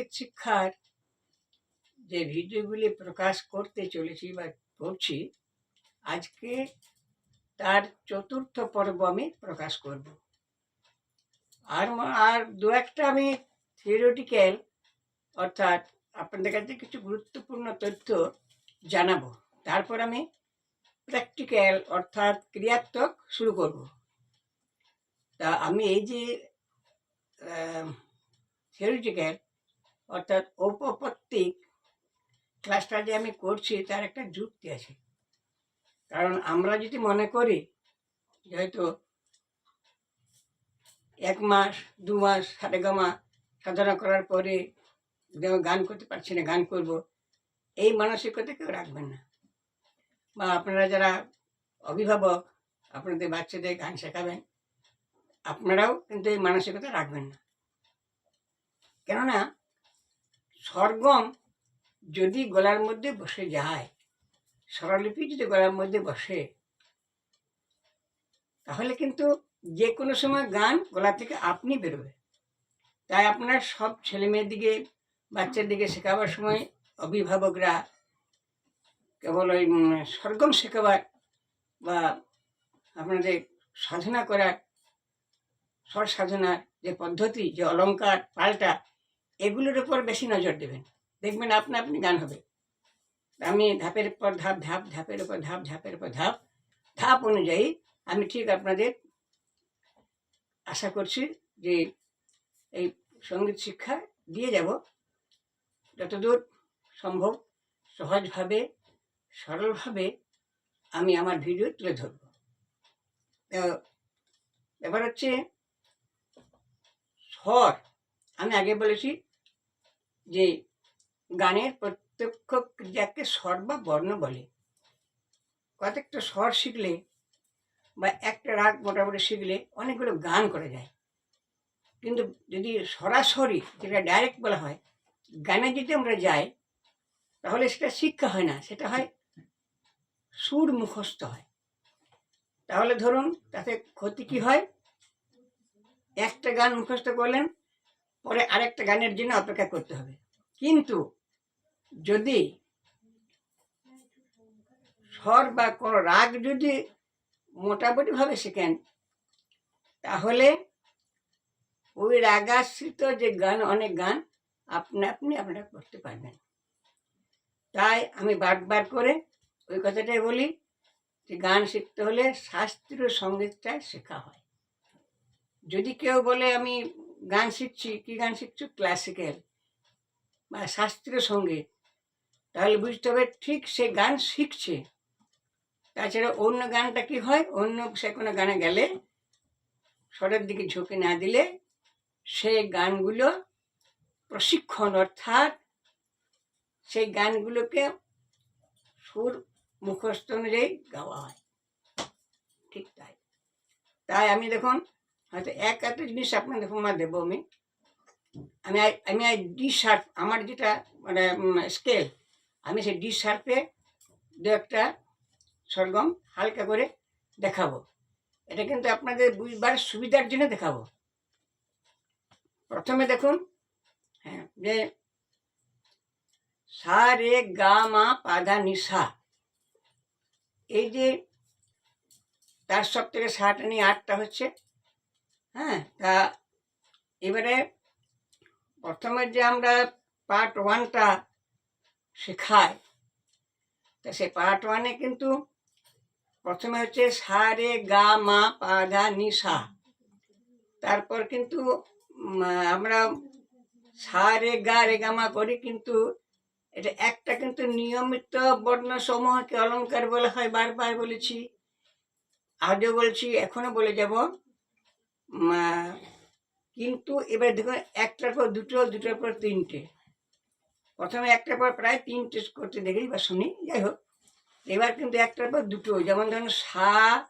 সংগীত শিক্ষার যে ভিডিওগুলি প্রকাশ করতে চলেছি বা করছি, আজকে তার চতুর্থ পর্ব আমি প্রকাশ করব। আর আর দু একটা আমি থিওরিটিক্যাল অর্থাৎ আপনাদের কাছে কিছু গুরুত্বপূর্ণ তথ্য জানাব। তারপর আমি প্র্যাকটিক্যাল অর্থাৎ ক্রিয়াত্মক শুরু করব। তা আমি এই যে থিওরিটিক্যাল অর্থাৎ ঔপপত্তিক ক্লাসটা যে আমি করছি, তার একটা যুক্তি আছে। কারণ আমরা যদি মনে করি যে হয়তো এক মাস, দু মাস সারেগামা সাধনা করার পরে গান করতে পারছি না, গান করব, এই মানসিকতা কেউ রাখবেন না। বা আপনারা যারা অভিভাবক, আপনাদের বাচ্চাদের গান শেখাবেন, আপনারাও কিন্তু এই মানসিকতা রাখবেন না। কেননা সরগম যদি গলার মধ্যে বসে যায়, স্বরলিপি যদি গলার মধ্যে বসে, তাহলে কিন্তু যে কোনো সময় গান গলা থেকে আপনি বেরোবে। তাই আপনার সব ছেলে মেয়ের দিকে, বাচ্চার দিকে শেখাবার সময় অভিভাবকরা কেবল ওই সরগম শেখাবার বা আপনাদের সাধনা করার স্বর সাধনার যে পদ্ধতি, যে অলঙ্কার পাল্টা এগুলোর উপর বেশি নজর দেবেন। দেখবেন আপনা আপনি গান হবে। আমি ধাপের পর ধাপ ধাপ, ধাপের উপর ধাপ, ধাপের উপর ধাপ ধাপ অনুযায়ী আমি ঠিক আপনাদের আশা করছি যে এই সংগীত শিক্ষা দিয়ে যাব। যতদূর সম্ভব সহজভাবে, সরলভাবে আমি আমার ভিডিও তুলে ধরব। ব্যাপার হচ্ছে, স্বর, আমি আগে বলেছি যে গানের প্রত্যক্ষ ক্রিয়াকে স্বর বা বর্ণ বলে। কতকটা স্বর শিখলে বা একটা রাগ মোটামুটি শিখলে অনেকগুলো গান করা যায়। কিন্তু যদি সরাসরি যেটা ডাইরেক্ট বলা হয়, গানে যদি আমরা যাই, তাহলে সেটা শিক্ষা হয় না, সেটা হয় সুর মুখস্থ হয়। তাহলে ধরুন, তাতে ক্ষতি কি হয়? একটা গান মুখস্থ করলেন পরে আরেকটা গানের জন্য অপেক্ষা করতে হবে। কিন্তু যদি স্বর বা কোনো রাগ যদি মোটামুটিভাবে শেখেন, তাহলে ওই রাগাশ্রিত যে গান, অনেক গান আপনি আপনি আপনারা করতে পারবেন। তাই আমি বারবার করে ওই কথাটাই বলি যে, গান শিখতে হলে শাস্ত্রীয় সঙ্গীতটাই শেখা হয়। যদি কেউ বলে আমি গান শিখছি, কি গান শিখছো? ক্লাসিক্যাল বা শাস্ত্রীয় সংগীত। তাহলে বুঝতে হবে ঠিক সে গান শিখছে। তাছাড়া অন্য গানটা কি হয়? অন্য সে কোনো গানে গেলে, স্বরের দিকে ঝুঁকে না দিলে সেই গানগুলো প্রশিক্ষণ অর্থাৎ সেই গানগুলোকে সুর মুখস্থ অনুযায়ী গাওয়া হয়। ঠিক তাই। তাই আমি দেখুন হয়তো এক একটা জিনিস আপনাদের উপমা দেবো আমি। আমি আমি ডি শার্প আমার যেটা মানে স্কেল আমি সেই ডি শার্পে দু একটা সরগম হালকা করে দেখাবো। এটা কিন্তু আপনাদের বুঝবার সুবিধার জন্য দেখাবো। প্রথমে দেখুন হ্যাঁ যে সা, রে, গা, মা পাধা নিশা এই যে তার সব থেকে সাটা নিয়ে আটটা হচ্ছে হ্যাঁ তা এবারে প্রথমে যে আমরা পার্ট ওয়ানটা শেখাই, তা সেই পার্ট ওয়ানে কিন্তু প্রথমে হচ্ছে সা, রে, গা, মা, পা ধা নি, সা। তারপর কিন্তু আমরা সা, রে, গা রে, গা, মা করি কিন্তু এটা একটা কিন্তু নিয়মিত বর্ণ সমূহকে অলংকার বলা হয়, বারবার বলেছি। আজও বলছি এখনও বলে যাব। কিন্তু এবার দেখুন একটার পর দুটো, দুটোর পর তিনটে। প্রথমে একটার পর প্রায় তিনটে করতে দেখি বা শুনি, যাই হোক। এবার কিন্তু একটার পর দুটো, যেমন ধরুন সা,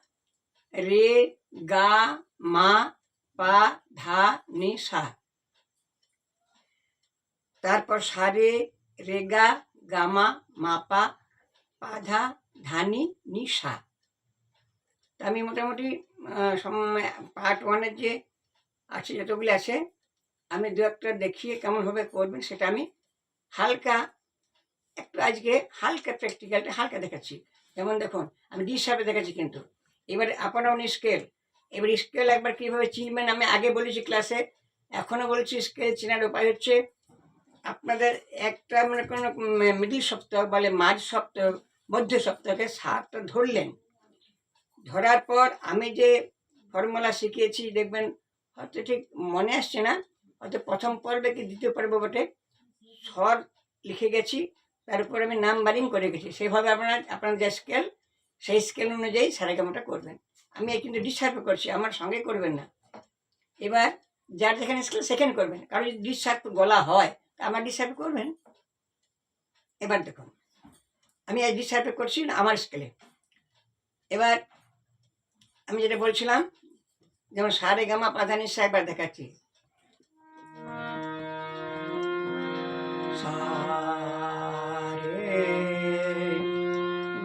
রে, গা, মা, পা, ধা, নি, সা। তারপর সা, রে সারে রেগা গামা মাপা পাধা ধানি নি, সা। তা আমি মোটামুটি পার্ট ওয়ানের যে আছে যতগুলি আছে, আমি দু একটা দেখিয়ে কেমনভাবে করবেন সেটা আমি হালকা একটু আজকে হালকা প্র্যাকটিক্যালটা হালকা দেখাচ্ছি। যেমন দেখুন, আমি ডি হিসাবে দেখাচ্ছি কিন্তু। এবারে আপনার স্কেল এবার স্কেল একবার কীভাবে চিনবেন? আমি আগে বলেছি ক্লাসে এখনও বলেছি স্কেল চেনার উপায় হচ্ছে আপনাদের একটা মানে কোনো মিডিল সপ্তাহ বলে মাঝ সপ্তাহ, মধ্য সপ্তাহে সাতটা ধরলেন। ধরার পর আমি যে ফর্মুলা শিখিয়েছি, দেখবেন হয়তো ঠিক মনে আসছে না, হয়তো প্রথম পর্বে কি দ্বিতীয় পর্ব বটে, স্বর লিখে গেছি, তার উপর আমি নাম্বারিং করে গেছি সেভাবে আপনার আপনার যে স্কেল সেই স্কেল অনুযায়ী সারেগামাটা করবেন। আমি এই কিন্তু ডিসার্ভ করছি, আমার সঙ্গে করবেন না। এবার যার যেখানে স্কেল সেখানে করবেন। কারণ যদি ডিসার্ভ গলা হয়, তা আমার ডিসার্ভ করবেন। এবার দেখুন, আমি এই ডিসার্ভ করছি আমার স্কেলে এবার আমি যেটা বলছিলাম যেমন সারে গামা পাধানি সাহেবার দেখাচ্ছি। সারে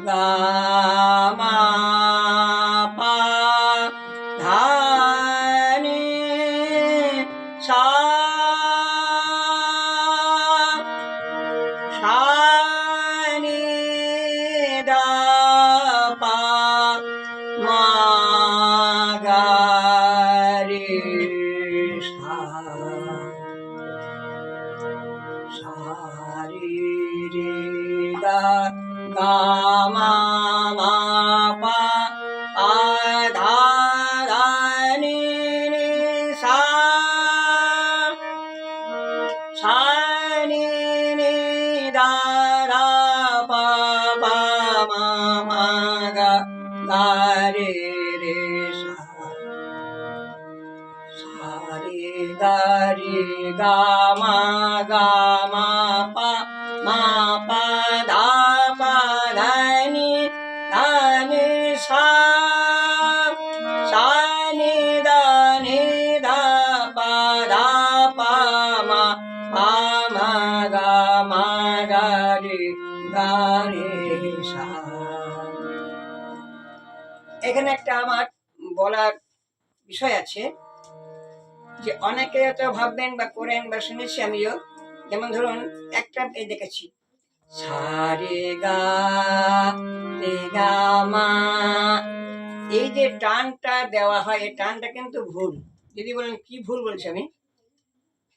গামা re re sa ga re ga ma ga ma pa ma pa da pa da ni da ni sa sa ni da ni da pa da pa এখানে একটা আমার বলার বিষয় আছে যে অনেকে হয়তো ভাববেন বা করেন বা শুনেছি আমিও। যেমন ধরুন, একটা দেখেছি। গা, মা। এই যে টানটা দেওয়া হয়, এই টানটা কিন্তু ভুল। যদি বলেন, কি ভুল বলছি আমি?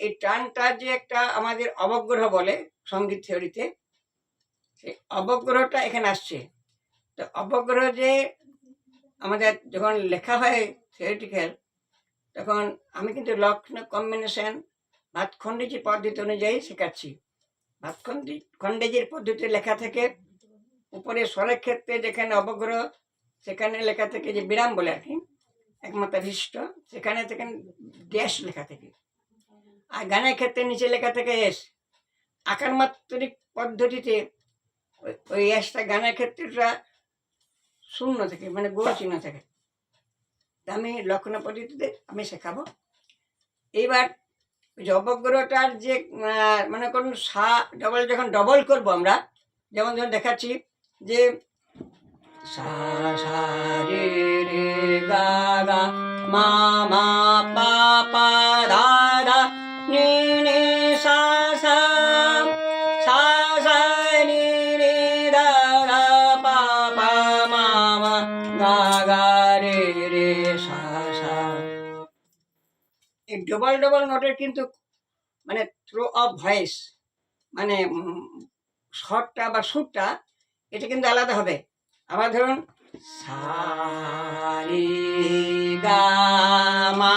এই টানটা যে একটা আমাদের অবগ্রহ বলে সংগীত থিওরিতে, সেই অবগ্রহটা এখানে আসছে। তো অবগ্রহ যে আমাদের যখন লেখা হয় থিওরিটিক্যাল তখন আমি কিন্তু লক্ষণ কম্বিনেশন ভাতখণ্ডীজি পদ্ধতি অনুযায়ী শেখাচ্ছি। ভাতখণ্ডী খণ্ডেজির পদ্ধতি লেখা থেকে, উপরে স্বরের ক্ষেত্রে যেখানে অবগ্রহ, সেখানে লেখা থেকে যে বিরাম বলে আর কি, একমাত্র বিশিষ্ট, সেখানে থেকে ড্যাশ লেখা থেকে। আর গানের ক্ষেত্রে নিচে লেখা থেকে এস। আকার মাত্রিক পদ্ধতিতে ওই এসটা গানের ক্ষেত্রেটা শূন্য থেকে মানে গোল চিহ্ন থেকে। আমি লক্ষণ পদ্ধতিতে আমি শেখাবো। এইবার ওই যে মনে করুন সা ডবল যখন ডবল করব আমরা, যেমন ধরুন দেখাচ্ছি যে সা রে রে, গা মা মা, পা পা ধা নি ডবল ডবল নোটের কিন্তু মানে থ্রো অফ ভয়েস মানে শটটা বা সুরটা, এটা কিন্তু আলাদা হবে। আবার ধরুন, সারি গা মা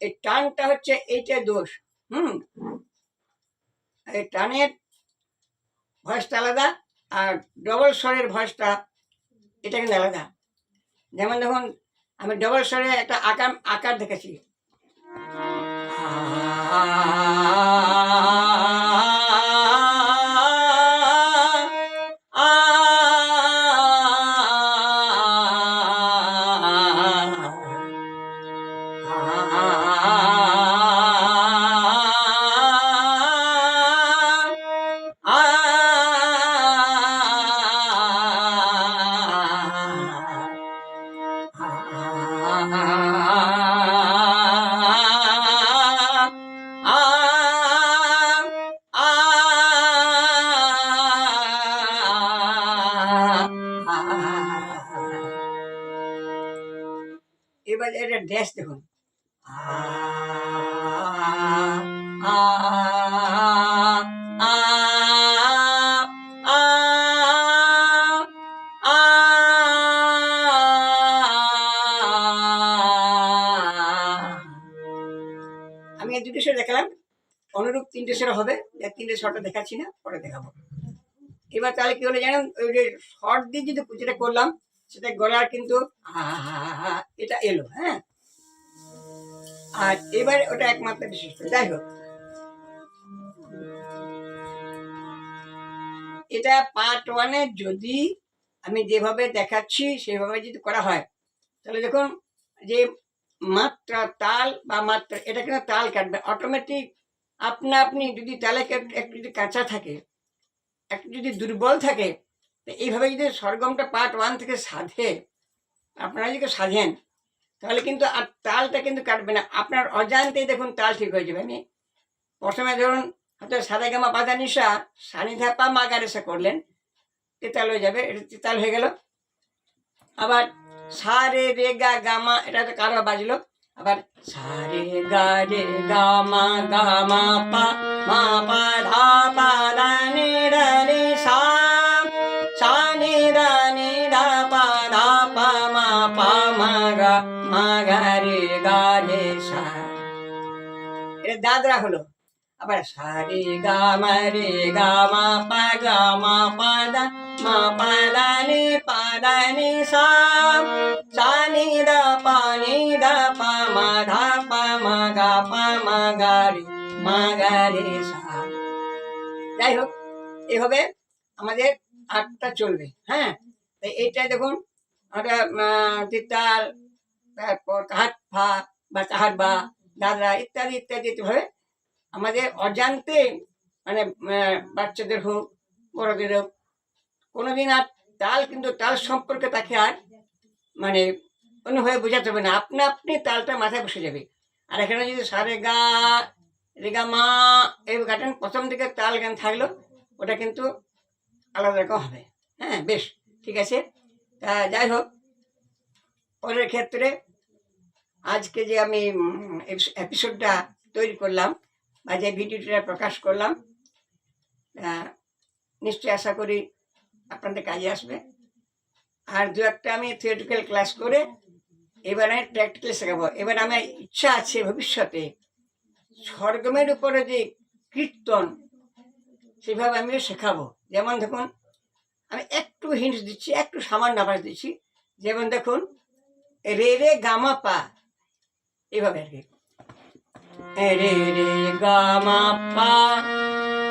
এই টানটা হচ্ছে এইটা দোষ, হুম? এই টানের ভয়েসটা আলাদা আর ডবল স্বরের ভয়েসটা এটা কিন্তু আলাদা। যেমন দেখুন আমি ডবল স্বরে একটা আকার আকার দেখেছি। আ এবার তিনটে স্বর হবে। তিনটে স্বরটা দেখাচ্ছি না, পরে দেখাবো। এবার তাহলে কি হলো জানেন? ওই যে শর্ট দিয়ে যদি পুজোটা করলাম, সেটা গলার কিন্তু এটা এলো হ্যাঁ? আর এবার ওটা একমাত্র বিশিষ্ট যাই হোক। এটা পার্ট ওয়ানে যদি আমি যেভাবে দেখাচ্ছি, সেভাবে যদি করা হয়, তাহলে দেখুন যে মাত্রা তাল বা মাত্রা, এটা কিন্তু তাল কাটবে। অটোমেটিক আপনা আপনি যদি তালে কাট- একটু যদি কাঁচা থাকে, একটু যদি দুর্বল থাকে, তো এইভাবে যদি সরগমটা পার্ট ওয়ান থেকে সাধে, আপনারা যদি সাধেন, তাহলে কিন্তু আর তালটা কিন্তু কাটবে না। আপনার অজান্তেই দেখুন তাল ঠিক হয়ে যাবে। আমি প্রথমে ধরুন হয়তো সাদা গামা পাতা নিশা, সানি ধাপা মা গারেসা করলেন তেতাল হয়ে যাবে এটা তেতাল হয়ে গেল। আবার সা, রে রে, গা, গামা, এটা তো কারও বাজলো। আবার সা রে গা মা গা মা পা মা পা ধা পা দা নি রা নি সা সা নি রা নি ধা পা ধা পা, মা পা, মা গা মা গা রে গা রে সা। এটা দাদরা হলো। আবার সা রে গা মা রে গা, মা পা গা, মা পা দা, মা পা দা নি, পা দা নি, সা সা নি, দা, পা মা ধা, পা, মা গা, পা, মা গা, রে, মা গা, রে, সা। যাই হোক এভাবে আমাদের আটটা চলবে হ্যাঁ? তো এইটা দেখুন আমরা তিতাল তারপর কাহাট ফা বা কাহাট বা দাদরা ইত্যাদি ইত্যাদি, এভাবে আমাদের অজান্তে মানে বাচ্চাদের হোক, বড়দের হোক, কোনোদিন আর তাল কিন্তু তাল সম্পর্কে তাকে আর মানে অন্যভাবে বোঝাতে হবে না। আপনা আপনি তালটা মাথায় বসে যাবে। আর এখানে যদি সারে গা রেগা মা, এই গাটেন প্রথম দিকে তাল গান থাকল, ওটা কিন্তু আলাদা রকম হবে। হ্যাঁ বেশ, ঠিক আছে। তা যাই হোক, পরের ক্ষেত্রে আজকে যে আমি এপিসোডটা তৈরি করলাম বা যে ভিডিওটা প্রকাশ করলাম। নিশ্চয়ই আশা করি আপনাদের কাজে আসবে। আর দু একটা আমি থিওরিটিক্যাল ক্লাস করে এবার আমি প্র্যাকটিক্যাল শেখাবো। এবার আমার ইচ্ছা আছে ভবিষ্যতে স্বর্গমের উপরে যে কীর্তন, সেভাবে আমিও শেখাবো। যেমন দেখুন, আমি একটু হিন্টস দিচ্ছি, একটু সামান্য আভাস দিচ্ছি। যেমন দেখুন, রে রে গামা পা এইভাবে আর কি। রে রে গামা পা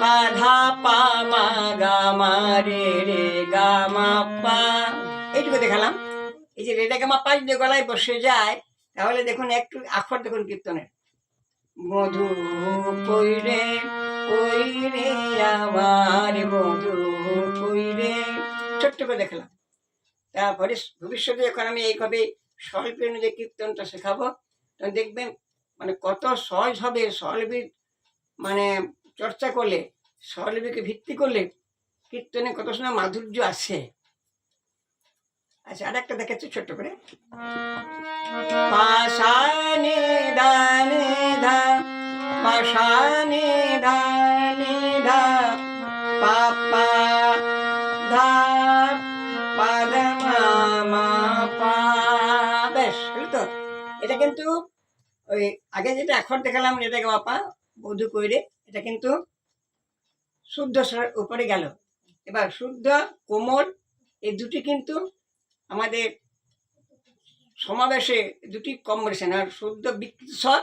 পা ধা পা, মা গামা, রে রে গামা পা। এইটুকু দেখালাম। এই যে রেডা গামা পা যদি গলায় বসে যায়, তাহলে দেখুন একটু আখর দেখুন কীর্তনের। মধু কইরে কইরে আমার মধু কইরে ছোট্ট করে দেখলাম। তারপরে ভবিষ্যতে যখন আমি এইভাবে স্বল্প অনুযায়ী কীর্তনটা শেখাবো, তখন দেখবেন মানে কত সহজ হবে স্বরলিপি মানে চর্চা করলে, স্বরলিপিকে ভিত্তি করলে কীর্তনে কত সময় মাধুর্য আসে। আচ্ছা আর একটা দেখাচ্ছি ছোট্ট করে। ধা ধা ধা পা, বেশ এটা কিন্তু ওই আগে যেটা এখন দেখালাম, এটাকে বাপা বধু কইরে, এটা কিন্তু শুদ্ধ উপরে গেল। এবার শুদ্ধ, কোমল, এই দুটি কিন্তু আমাদের সমাবেশে দুটি কম্বিনেশন আর শুদ্ধ বিকৃত স্বর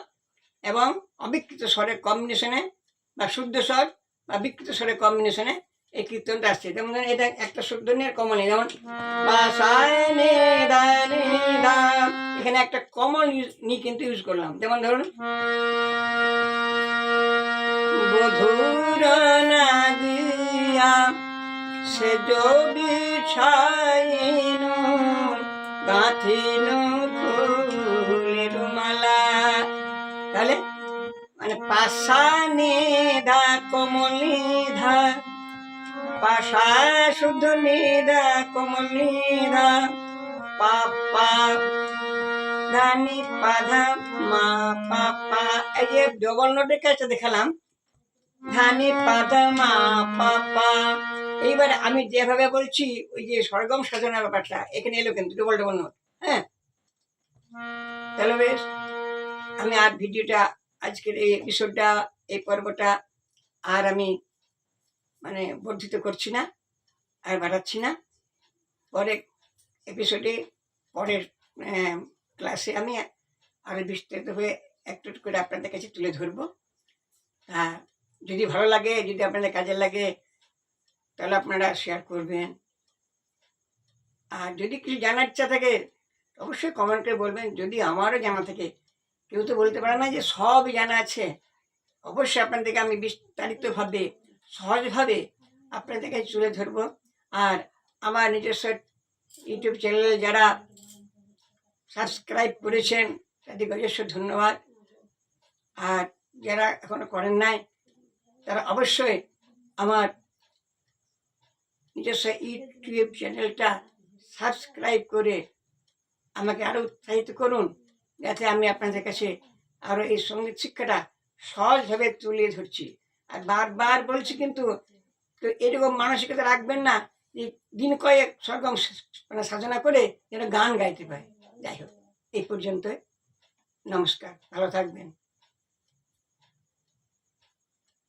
এবং অবিকৃত স্বরের কম্বিনেশনে বা শুদ্ধ স্বর বা বিকৃত স্বরের কম্বিনেশনে এই কীর্তনটা আসছে। যেমন ধরেন এটা একটা শুদ্ধ নিয়ে কমন যেমন বাসায় নে দা নে দা। এখানে একটা কমন নি কিন্তু ইউজ করলাম। যেমন ধরুন বধুর নাগিয়া সে বিছাইন গাঁথিন ফুলের মালা। তাহলে মানে পাশানে ধা কমলি ধা পাশা শুদ্ধ নিদা, কোমল নিদা। পাপা ধানি পাধা মা পাপা। এই যে ডবল নোটের দেখালাম, ধানি পাধা মা পাপা। এইবার আমি যেভাবে বলছি, ওই যে সরগম সাজানোর ব্যাপারটা, এখানে এলো কিন্তু ডবল ডবল নোট হ্যাঁ? তাহলে বেশ, আমি আর ভিডিওটা, আজকের এই এপিসোডটা এই পর্বটা, আর আমি মানে বর্ধিত করছি না আর বাড়াচ্ছি না। পরের এপিসোডে পরের ক্লাসে আমি আরও বিস্তারিতভাবে একটু একটু করে আপনাদের কাছে তুলে ধরবো। হ্যাঁ যদি ভালো লাগে, যদি আপনাদের কাজে লাগে, তাহলে আপনারা শেয়ার করবেন। আর যদি কিছু জানার ইচ্ছা থাকে, অবশ্যই কমেন্ট করে বলবেন। যদি আমারও জানা থাকে, কেউ তো বলতে পারে না যে সবই জানা আছে। অবশ্যই আপনাদেরকে আমি বিস্তারিতভাবে সহজভাবে আপনাদেরকে তুলে ধরবো। আর আমার নিজস্ব ইউটিউব চ্যানেলে যারা সাবস্ক্রাইব করেছেন, তাদের অজস্র ধন্যবাদ। আর যারা এখনও করেন নাই, তারা অবশ্যই আমার নিজস্ব ইউটিউব চ্যানেলটা সাবস্ক্রাইব করে আমাকে আরও উৎসাহিত করুন, যাতে আমি আপনাদের কাছে আরও এই সংগীত শিক্ষাটা সহজভাবে তুলে ধরছি। আর বারবার বলছি কিন্তু, তো এরকম মানসিকতা রাখবেন না দিন কয়েক সরগম মানে সাজনা করে যেন গান গাইতে পারে। যাই হোক, এই পর্যন্ত নমস্কার, ভালো থাকবেন।